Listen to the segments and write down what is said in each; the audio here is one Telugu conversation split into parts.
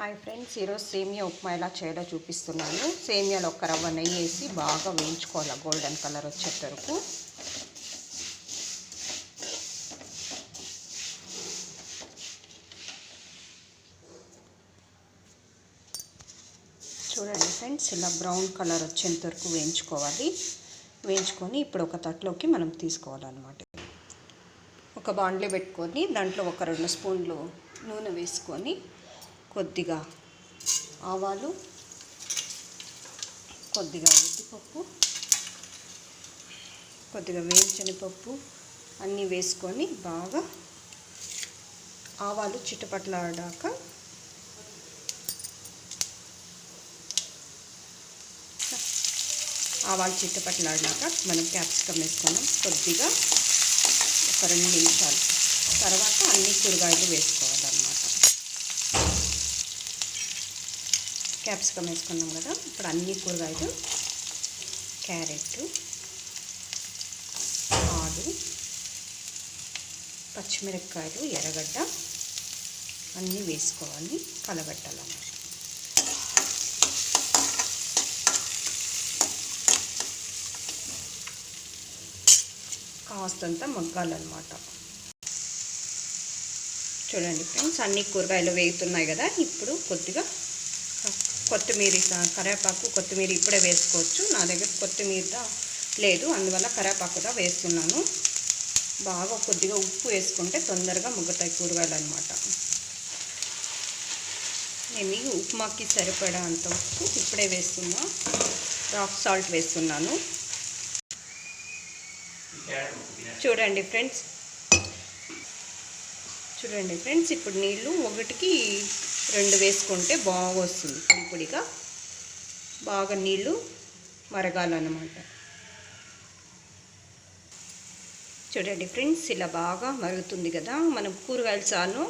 హాయ్ ఫ్రెండ్స్ ఈరోజు సేమియా ఉప్మా ఎలా చేయాలో చూపిస్తున్నాను. సేమియాలో ఒక రవ్వ నెయ్యి వేసి బాగా వేయించుకోవాలి గోల్డెన్ కలర్ వచ్చేంత వరకు. చూడండి ఫ్రెండ్స్ ఇలా బ్రౌన్ కలర్ వచ్చేంత వరకు వేయించుకోవాలి. వేయించుకొని ఇప్పుడు ఒక తట్లోకి మనం తీసుకోవాలన్నమాట. ఒక బాండ్లీ పెట్టుకొని దాంట్లో ఒక రెండు స్పూన్లు నూనె వేసుకొని కొద్దిగా ఆవాలు కొద్దిగా ఉద్దిపప్పు కొద్దిగా వేయించని పప్పు అన్నీ వేసుకొని బాగా ఆవాలు చిటపట్లాడాక ఆవాలు చిట్టపట్లాడినాక మనం క్యాప్సికమ్ వేసుకున్నాం. కొద్దిగా ఒక రెండు నిమిషాలు. తర్వాత అన్ని కూరగాయలు వేసుకోవాలన్నమాట. క్యాప్సికమ్ వేసుకున్నాం కదా ఇప్పుడు అన్ని కూరగాయలు క్యారెట్ ఆలు పచ్చిమిరపకాయలు ఎర్రగడ్డ అన్నీ వేసుకోవాలి కలబెట్టాలన్నమాట కాస్తంత మగ్గాలన్నమాట. చూడండి ఫ్రెండ్స్ అన్ని కూరగాయలు వేగుతున్నాయి కదా ఇప్పుడు కొద్దిగా కొత్తిమీర కరేపాకు కొత్తిమీర ఇప్పుడే వేసుకోవచ్చు. నా దగ్గర కొత్తిమీర లేదు. అందువల్ల కరేపాకుగా వేస్తున్నాను. బాగా కొద్దిగా ఉప్పు వేసుకుంటే తొందరగా ముగ్గుతాయి కూరగాయలు అనమాట నేను ఉప్మాకి సరిపడా అంత ఉప్పు ఇప్పుడే వేస్తున్నా. రాక్ సాల్ట్ వేస్తున్నాను. చూడండి ఫ్రెండ్స్. చూడండి ఫ్రెండ్స్ ఇప్పుడు నీళ్ళు ఒకటికి రెండు వేసుకుంటే బాగా వస్తుంది పొడి పొడిగా బాగా నీళ్ళు మరగాలన్నమాట. చూడండి ఫ్రెండ్స్ ఇలా బాగా మరుగుతుంది కదా. మనం కూరగాయలు చాను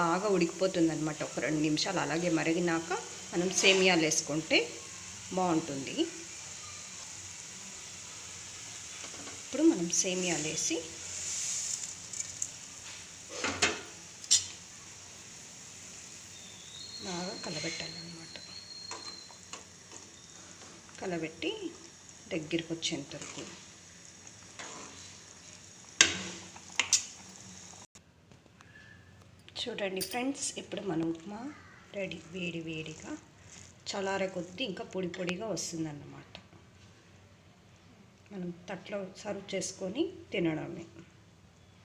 బాగా ఉడికిపోతుంది అనమాట ఒక రెండు నిమిషాలు అలాగే మరిగినాక మనం సేమియాలు వేసుకుంటే బాగుంటుంది. ఇప్పుడు మనం సేమియాలు వేసి బాగా కలబెట్టాలన్నమాట. కలబెట్టి దగ్గరికి వచ్చేంత వరకు. చూడండి ఫ్రెండ్స్ ఇప్పుడు మన ఉప్మా రెడీ వేడి వేడిగా చలారే కొద్దీ ఇంకా పొడి పొడిగా వస్తుందన్నమాట. మనం తట్లో సర్వ్ చేసుకొని తినడమే.